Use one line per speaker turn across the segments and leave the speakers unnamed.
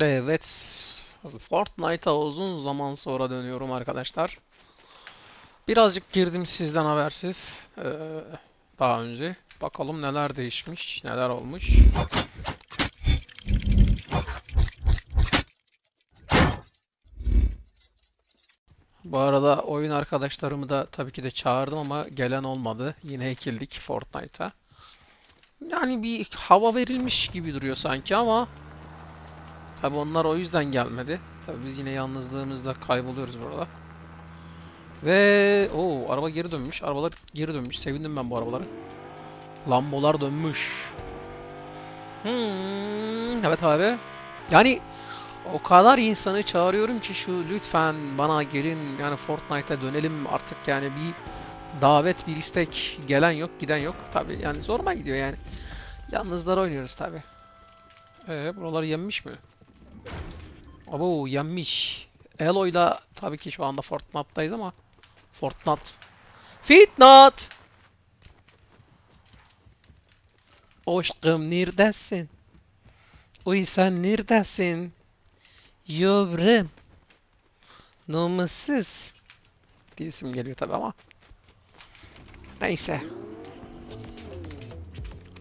Evet. Fortnite'a uzun zaman sonra dönüyorum arkadaşlar. Birazcık girdim sizden habersiz. Ee, daha önce. Bakalım neler değişmiş, neler olmuş. Bu arada oyun arkadaşlarımı da tabii ki de çağırdım ama gelen olmadı. Yine ekildik Fortnite'a. Yani bir hava verilmiş gibi duruyor sanki ama tabii onlar o yüzden gelmedi. Tabii biz yine yalnızlığımızda kayboluyoruz burada. Ve o araba geri dönmüş. Arabalar geri dönmüş. Sevindim ben bu arabaları. Lambolar dönmüş. Hmm, evet abi. Yani o kadar insanı çağırıyorum ki şu lütfen bana gelin yani Fortnite'a dönelim artık yani bir davet bir istek gelen yok giden yok tabi yani zoruma gidiyor yani yalnızlar oynuyoruz tabi ee, buraları yenmiş mi? Abo yenmiş Elo'yla tabii ki şu anda Fortnite'dayız ama Fortnite Fitnat Aşkım neredesin? Uy sen neredesin? Yavrum. Namussuz. diye geliyor tabi ama. Neyse.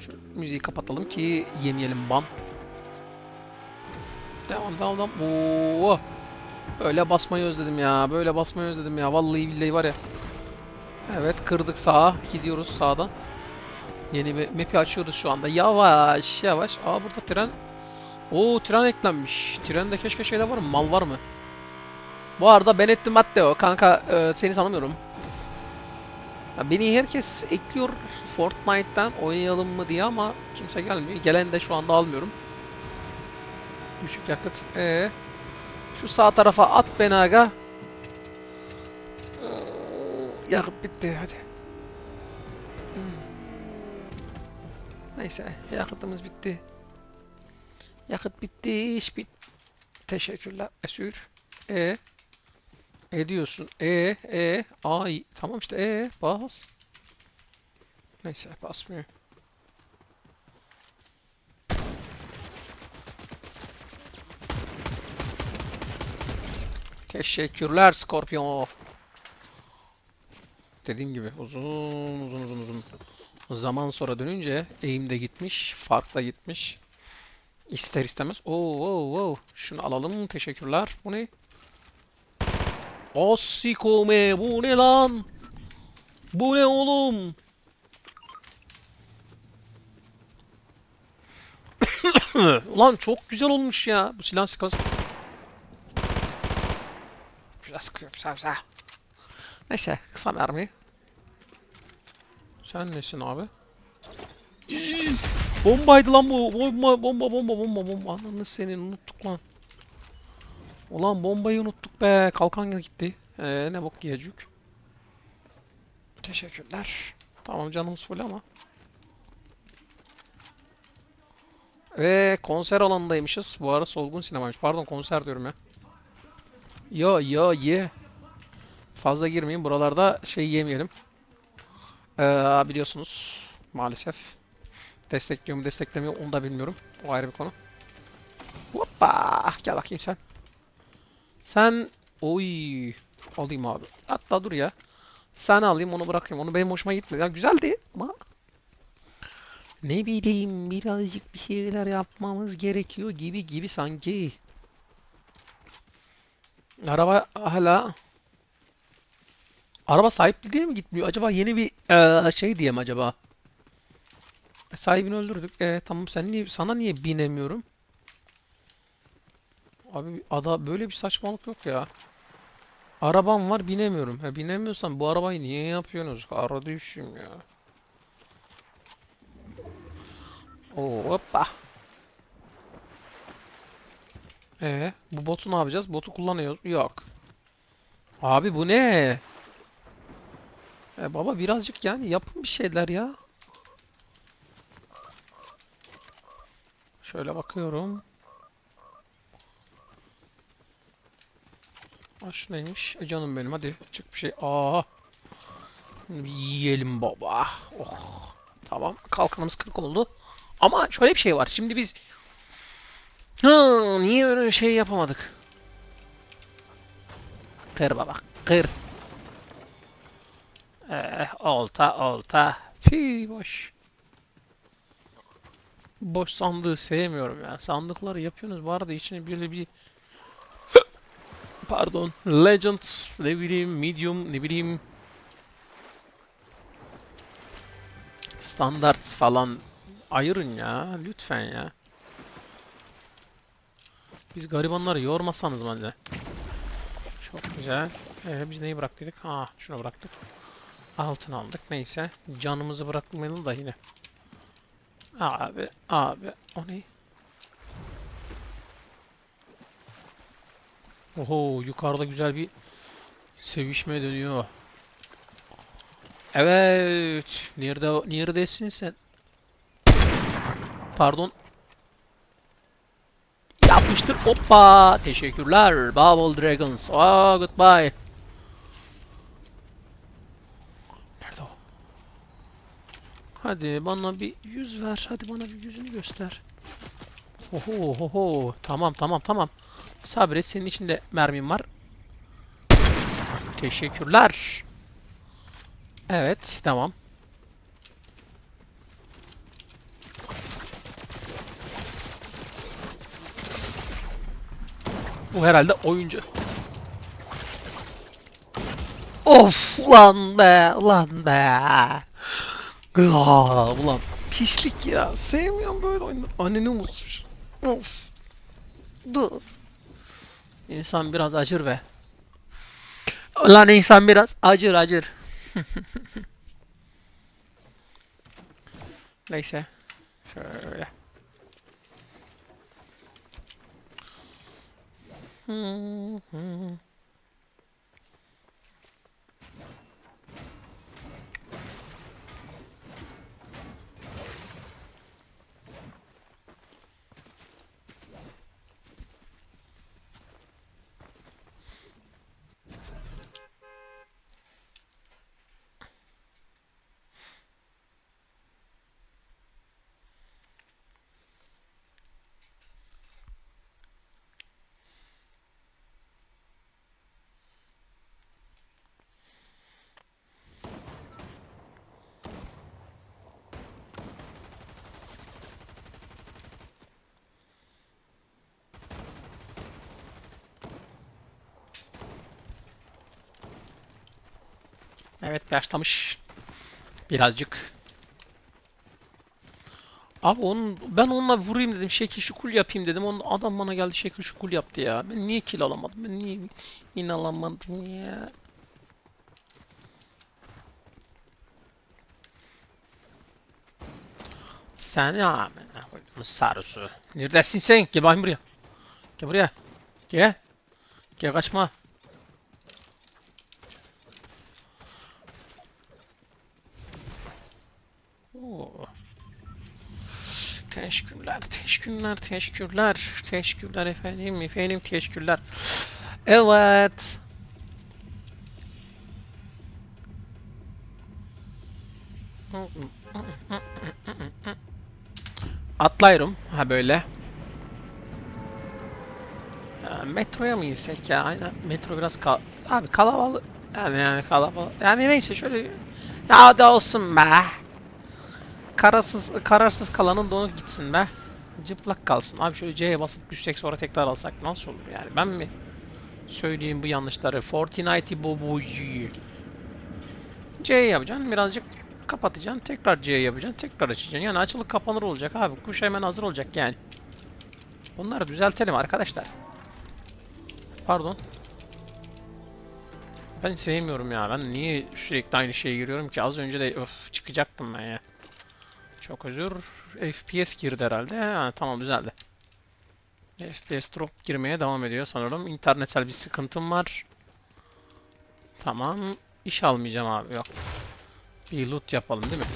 Şu müziği kapatalım ki yemeyelim bam. Devam devam devam. Oo. Böyle basmayı özledim ya. Böyle basmayı özledim ya. Vallahi billahi var ya. Evet kırdık sağa. Gidiyoruz sağdan. Yeni bir map'i açıyoruz şu anda. Yavaş yavaş. Aa burada tren Oo tren eklenmiş. Trende keşke şeyler var mı? Mal var mı? Bu arada Benettin Matteo kanka e, seni tanımıyorum. Ya beni herkes ekliyor Fortnite'tan oynayalım mı diye ama kimse gelmiyor. Gelen de şu anda almıyorum. Düşük yakıt. Ee, şu sağ tarafa at beni aga. Ee, Yakıt bitti hadi. Neyse yakıtımız bitti. Yakıt bitti, iş bit. Teşekkürler. Esür. E. E diyorsun. E, e. Ay. Tamam işte e. Bas. Neyse basmıyor. Teşekkürler Scorpion. Dediğim gibi uzun uzun uzun uzun zaman sonra dönünce eğim de gitmiş, fark da gitmiş. İster istemez. Oo, oo, oo. Şunu alalım. Teşekkürler. Bu ne? Osikome. Bu ne lan? Bu ne oğlum? Ulan çok güzel olmuş ya. Bu silah sıkması. Güzel sıkıyor. Güzel güzel. Neyse. Kısa mermi. Sen nesin abi? Bombaydı lan bu. Bomba bomba bomba bomba bomba. Ananı senin unuttuk lan. Ulan bombayı unuttuk be. Kalkan gitti. Ee, ne bok yiyecek. Teşekkürler. Tamam canımız full ama. Ve konser alanındaymışız. Bu ara solgun sinemaymış. Pardon konser diyorum ya. Yo yo ye. Fazla girmeyin. Buralarda şey yemeyelim. Ee, biliyorsunuz. Maalesef. Destekliyor mu desteklemiyor onu da bilmiyorum. O ayrı bir konu. Hoppa! Gel bakayım sen. Sen... Oy! Alayım abi. Hatta dur ya. Sen alayım onu bırakayım. Onu benim hoşuma gitmedi. Ya güzeldi ama... Ne bileyim birazcık bir şeyler yapmamız gerekiyor gibi gibi sanki. Araba hala... Araba sahipli diye mi gitmiyor? Acaba yeni bir eee, şey diye mi acaba? Sahibini öldürdük. E tamam sen niye sana niye binemiyorum? Abi ada böyle bir saçmalık yok ya. Arabam var binemiyorum. Ha binemiyorsan bu arabayı niye yapıyorsunuz? Kardeşim ya. Oo hoppa. E bu botu ne yapacağız? Botu kullanıyoruz. Yok. Abi bu ne? E baba birazcık yani yapın bir şeyler ya. Şöyle bakıyorum. Aa, şu neymiş? E canım benim hadi çık bir şey. Aa. Bir yiyelim baba. Oh. Tamam. Kalkanımız 40 oldu. Ama şöyle bir şey var. Şimdi biz Hı, niye öyle şey yapamadık? Kır baba, kır. Eh, olta, olta. Fi boş. Boş sandığı sevmiyorum ya. Sandıkları yapıyorsunuz vardı içine böyle bir pardon legend ne bileyim medium ne bileyim standart falan ayırın ya lütfen ya. Biz garibanları yormasanız bence. Çok güzel. Ee, biz neyi bıraktık? Ha, şunu bıraktık. Altın aldık. Neyse. Canımızı bırakmayalım da yine. Abi, abi. O ne? Oho, yukarıda güzel bir sevişme dönüyor. Evet. Nerede, neredesin sen? Pardon. Yapmıştır. Hoppa. Teşekkürler. Bubble Dragons. Oh, goodbye. Nerede o? Hadi bana bir yüz ver. Hadi bana bir yüzünü göster. Oho oho. Tamam tamam tamam. Sabret senin için de mermim var. Teşekkürler. Evet tamam. Bu herhalde oyuncu. Of ulan be ulan be. Aa, ulan pislik ya. Sevmiyorum böyle oyunları. Anneni unutmuş. Of. Dur. İnsan biraz acır be. Ulan insan biraz acır acır. Neyse. Şöyle. Hı Evet başlamış. Birazcık. Abi onun, ben onunla vurayım dedim. Şekil şukul yapayım dedim. Onun adam bana geldi şekil şukul yaptı ya. Ben niye kill alamadım? Ben niye win alamadım ya? Sen ya sarısı. Neredesin sen? Gel bakayım buraya. Gel buraya. Gel. Gel kaçma. Teşekkürler, teşekkürler, teşekkürler, teşekkürler efendim, efendim teşekkürler. Evet. Atlıyorum. Ha böyle. Ya, metroya mı insek ya? Aynen metro biraz kal abi kalabalık. Yani yani kalabalık. Yani neyse şöyle ya hadi olsun be. Kararsız kararsız kalanın donu gitsin be. Cıplak kalsın. Abi şöyle C'ye basıp düşsek sonra tekrar alsak nasıl olur yani? Ben mi söyleyeyim bu yanlışları? Fortnite bobuji. C yapacaksın birazcık kapatacaksın. Tekrar C yapacaksın. Tekrar açacaksın. Yani açılık kapanır olacak abi. Kuş hemen hazır olacak yani. Bunları düzeltelim arkadaşlar. Pardon. Ben sevmiyorum ya. Ben niye sürekli aynı şeye giriyorum ki? Az önce de öf çıkacaktım ben ya. Çok özür. FPS girdi herhalde. Ha, tamam düzeldi. FPS drop girmeye devam ediyor sanırım. İnternetsel bir sıkıntım var. Tamam. İş almayacağım abi. Yok. Bir loot yapalım değil mi?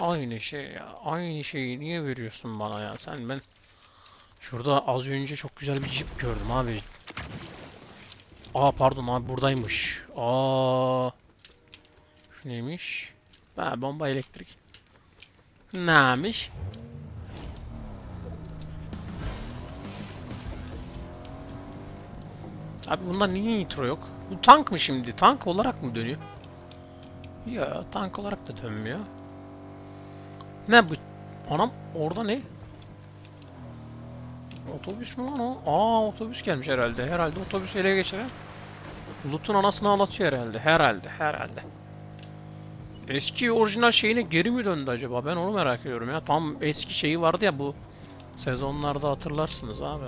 Aynı şey ya. Aynı şeyi niye veriyorsun bana ya? Sen ben Şurada az önce çok güzel bir jip gördüm abi. Aa pardon abi buradaymış. Aa. Neymiş? Ha, bomba elektrik. Neymiş? Abi bunda niye nitro yok? Bu tank mı şimdi? Tank olarak mı dönüyor? Ya tank olarak da dönmüyor. Ne bu? Anam orada ne? Otobüs mü lan o? Aa otobüs gelmiş herhalde. Herhalde otobüs ele geçiren. Loot'un anasını ağlatıyor herhalde. Herhalde herhalde. Eski orijinal şeyine geri mi döndü acaba? Ben onu merak ediyorum ya. Tam eski şeyi vardı ya bu sezonlarda hatırlarsınız abi.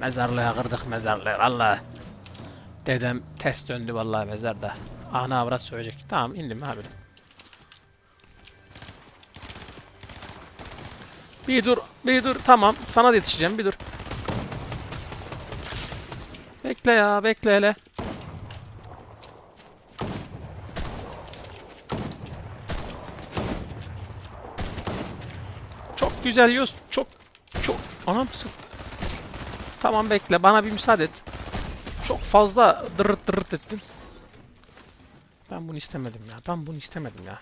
Mezarlığa kırdık mezarlığı valla. Dedem ters döndü vallahi mezarda. Ana avrat söyleyecek. Tamam indim abi. Bir dur, bir dur. Tamam, sana yetişeceğim. Bir dur. Bekle ya, bekle hele. Güzel Yus. Çok, çok. Anam sık. Tamam bekle, bana bir müsaade et. Çok fazla dırırt dırırt ettin. Ben bunu istemedim ya. Ben bunu istemedim ya.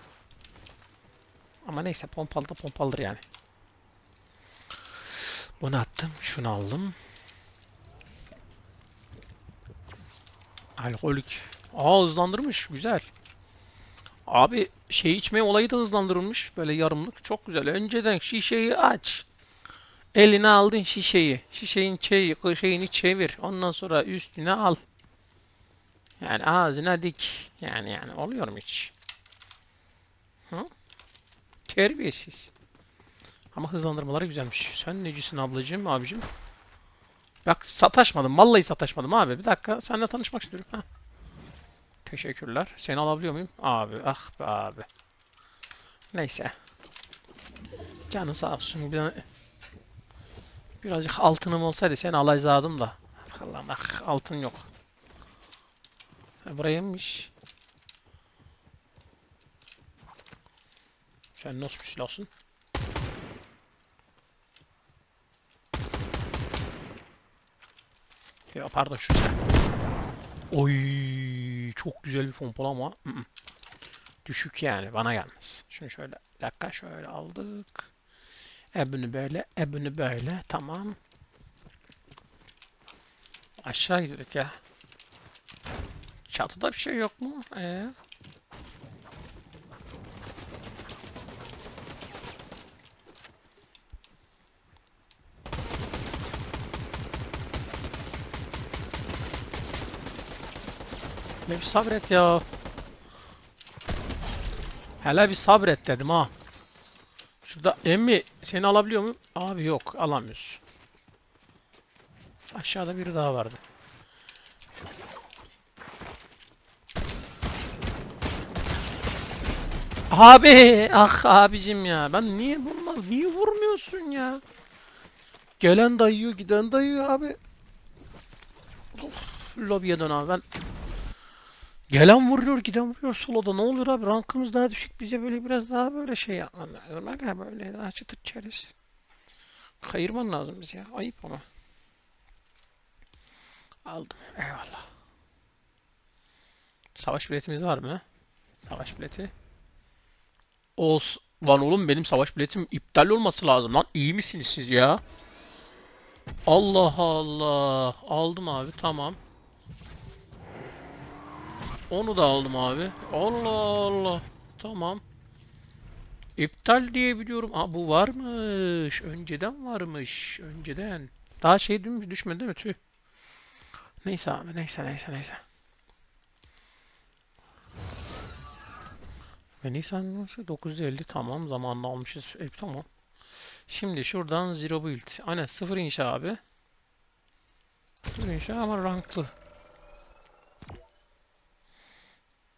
Ama neyse pompalı da pompalıdır yani. Bunu attım. Şunu aldım. Alkolik. Aa hızlandırmış. Güzel. Abi şey içme olayı da hızlandırılmış. Böyle yarımlık. Çok güzel. Önceden şişeyi aç. Eline aldın şişeyi. Şişeyin çeyi, şeyini çevir. Ondan sonra üstüne al. Yani ağzına dik. Yani yani oluyor mu hiç? Hı? Terbiyesiz. Ama hızlandırmaları güzelmiş. Sen necisin ablacığım, abicim? Bak sataşmadım. Vallahi sataşmadım abi. Bir dakika. Seninle tanışmak istiyorum. Heh. Teşekkürler. Seni alabiliyor muyum? Abi, ah be abi. Neyse. Canı sağ olsun. Bir, birazcık altınım olsaydı seni alacaktım da. Allah'ım ah, altın yok. Ha, buraya mıymış? Sen nasıl bir silahsın? Ya pardon şu silah. Oy çok güzel bir pompalama. ama. Düşük yani bana gelmez. Şunu şöyle bir dakika şöyle aldık. Ebünü böyle, ebünü böyle. Tamam. Aşağı gidiyorduk ya. Çatıda bir şey yok mu? Ee? Ne bir sabret ya. Hele bir sabret dedim ha. Şurada emmi seni alabiliyor muyum? Abi yok alamıyoruz. Aşağıda biri daha vardı. Abi ah abicim ya ben niye vurmam niye vurmuyorsun ya? Gelen dayıyor giden dayıyor abi. Of, lobiye dön abi ben Gelen vuruyor, giden vuruyor soloda. Ne olur abi? Rankımız daha düşük. Bize böyle biraz daha böyle şey yapman lazım. Aga böyle daha çıtır çerez. Kayırman lazım biz ya. Ayıp ama. Aldım. Eyvallah. Savaş biletimiz var mı? Savaş bileti. Ols. Lan oğlum benim savaş biletim iptal olması lazım lan. İyi misiniz siz ya? Allah Allah. Aldım abi tamam. Onu da aldım abi. Allah Allah. Tamam. İptal diye biliyorum. Aa bu varmış. Önceden varmış. Önceden. Daha şey düşmedi değil mi? Tüh. Neyse abi. Neyse neyse neyse. Ve Nisan 950 tamam. Zamanında almışız. E, tamam. Şimdi şuradan zero build. Aynen sıfır inşa abi. Sıfır inşa ama ranklı.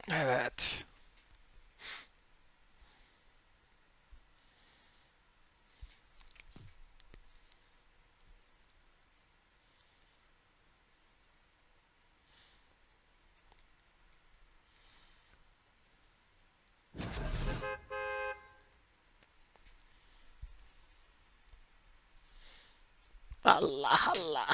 Evet. Allah Allah.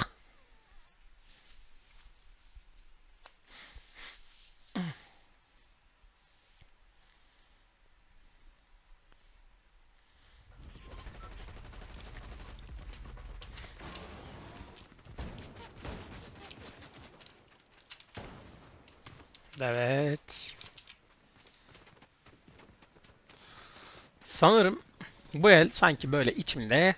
Evet. Sanırım bu el sanki böyle içimde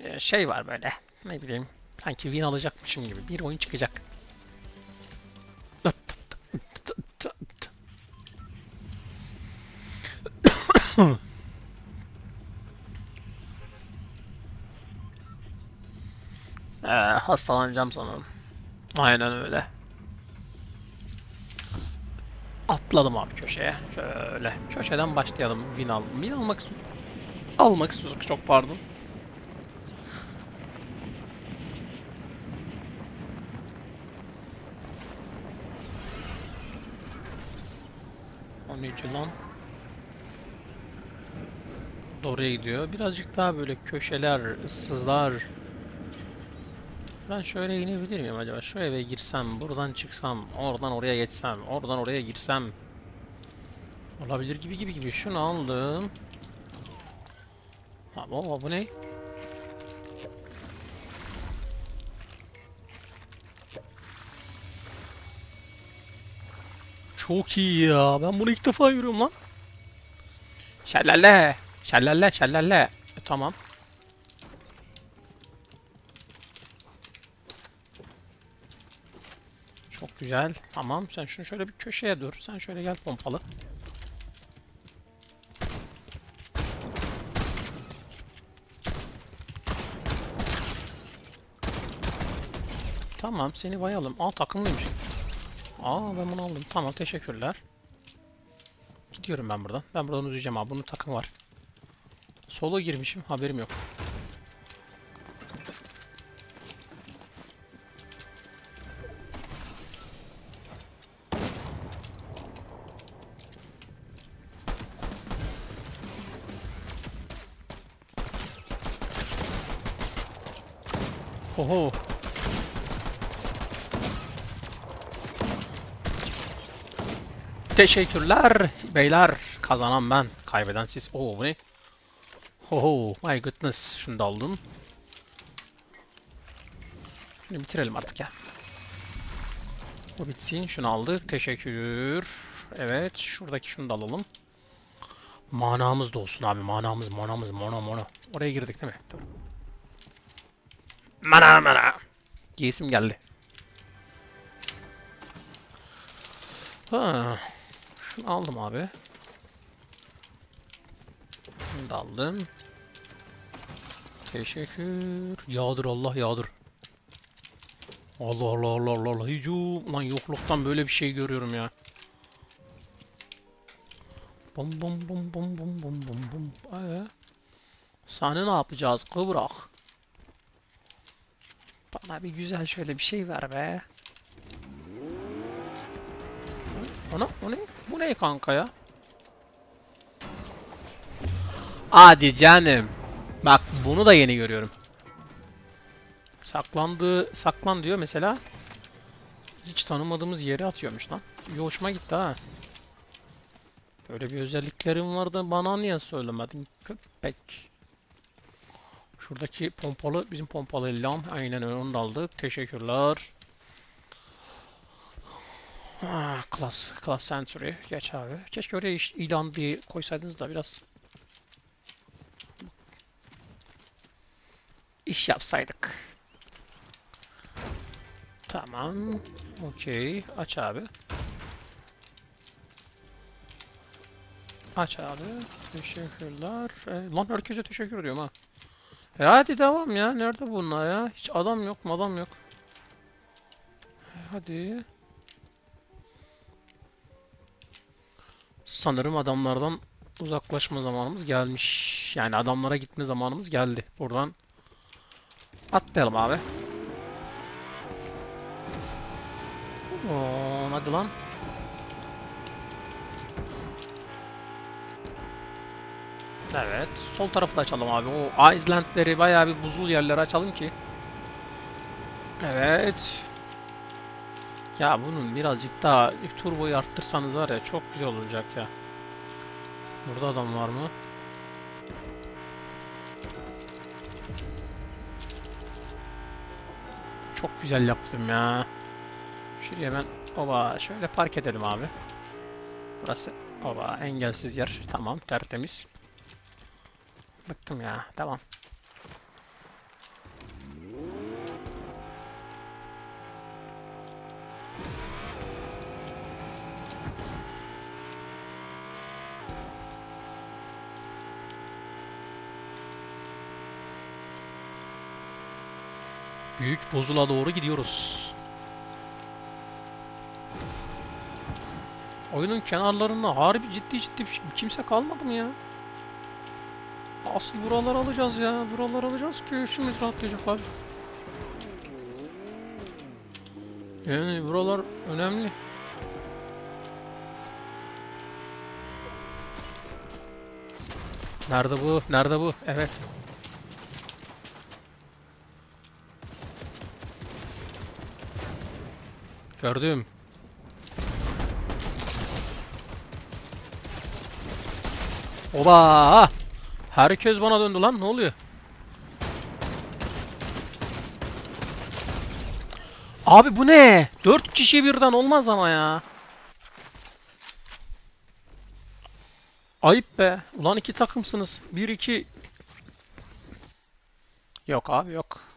e, şey var böyle. Ne bileyim. Sanki win alacakmışım gibi. Bir oyun çıkacak. Ee, hastalanacağım sanırım. Aynen öyle. Atladım abi köşeye. Şöyle. Köşeden başlayalım. Win al. Win almak almak istiyorsak çok pardon. O neci lan? Doğruya gidiyor. Birazcık daha böyle köşeler, ıssızlar. Ben şöyle inebilir miyim acaba? Şu eve girsem, buradan çıksam, oradan oraya geçsem, oradan oraya girsem. Olabilir gibi gibi gibi. Şunu aldım. Ha, bu, ne? Çok iyi ya. Ben bunu ilk defa görüyorum lan. Şelale. Şelale, şelale. E, tamam. Güzel. Tamam. Sen şunu şöyle bir köşeye dur. Sen şöyle gel pompalı. Tamam. Seni bayalım. Aa takımlıymış. Aa ben bunu aldım. Tamam teşekkürler. Gidiyorum ben buradan. Ben buradan uzayacağım abi. Bunun takım var. Solo girmişim. Haberim yok. Teşekkürler beyler. Kazanan ben. Kaybeden siz. Oo bu ne? Oh my goodness. Şunu da aldım. Şunu bitirelim artık ya. Bu bitsin. Şunu aldık. Teşekkür. Evet. Şuradaki şunu da alalım. Manamız da olsun abi. Manamız, manamız, mana, mana. Oraya girdik değil mi? Mana, mana. Giyesim geldi. Ha. Şunu aldım abi. Şunu da aldım. Teşekkür. Yağdır Allah yağdır. Allah Allah Allah Allah Allah. Hücum. Lan yokluktan böyle bir şey görüyorum ya. Bum bum bum bum bum bum bum bum. Ee, sahne ne yapacağız? Kıvrak. Bana bir güzel şöyle bir şey ver be. Ana o ne? Bu ne kanka ya? Hadi canım. Bak bunu da yeni görüyorum. Saklandığı saklan diyor mesela. Hiç tanımadığımız yere atıyormuş lan. Hoşuma gitti ha. Böyle bir özelliklerim vardı bana niye söylemedin köpek. Şuradaki pompalı bizim pompalı lam aynen onu da aldık. Teşekkürler. Ah, Class, Class Century. Geç abi. Keşke oraya ilan diye koysaydınız da biraz iş yapsaydık. Tamam. Okey. Aç abi. Aç abi. Teşekkürler. E, lan herkese teşekkür ediyorum ha. E hadi devam ya. Nerede bunlar ya? Hiç adam yok? Adam yok. E, hadi. Sanırım adamlardan uzaklaşma zamanımız gelmiş. Yani adamlara gitme zamanımız geldi. Buradan atlayalım abi. Oo, hadi lan. Evet. Sol tarafı da açalım abi. O Island'leri bayağı bir buzul yerleri açalım ki. Evet. Ya bunun birazcık daha turboyu arttırsanız var ya çok güzel olacak ya. Burada adam var mı? Çok güzel yaptım ya. Şuraya ben Oba şöyle park edelim abi. Burası oba engelsiz yer. Tamam tertemiz. Bıktım ya. Tamam. Büyük Bozul'a doğru gidiyoruz. Oyunun kenarlarında harbi ciddi ciddi bir- kimse kalmadı mı ya? Asıl buralar alacağız ya. Buralar alacağız ki işimiz rahatlayacak abi. Yani buralar önemli. Nerede bu? Nerede bu? Evet. Gördüm. Oba! Herkes bana döndü lan. Ne oluyor? Abi bu ne? Dört kişi birden olmaz ama ya. Ayıp be. Ulan iki takımsınız. Bir iki. Yok abi yok.